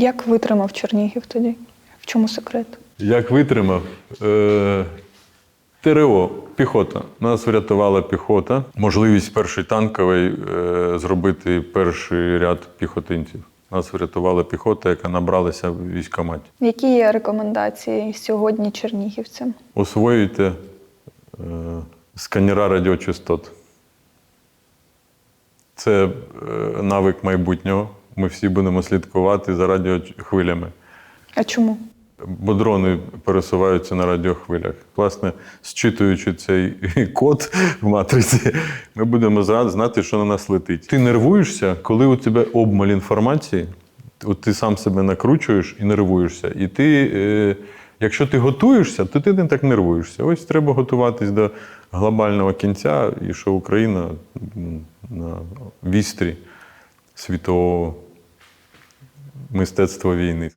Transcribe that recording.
Як витримав Чернігів тоді? В чому секрет? Як витримав? Е, ТРО, піхота. Нас врятувала піхота. Можливість першої танкової е, зробити перший ряд піхотинців. Нас врятувала піхота, яка набралася в військкоматі. Які є рекомендації сьогодні чернігівцям? Освоюйте е, сканера радіочастот. Це е, навик майбутнього. Ми всі будемо слідкувати за радіохвилями. А чому? Бо дрони пересуваються на радіохвилях. Власне, зчитуючи цей код в матриці, ми будемо знати, що на нас летить. Ти нервуєшся, коли у тебе обмаль інформації, от ти сам себе накручуєш і нервуєшся. І ти, е, якщо ти готуєшся, то ти не так нервуєшся. Ось треба готуватись до глобального кінця, і що Україна на вістрі світового мистецтва війни.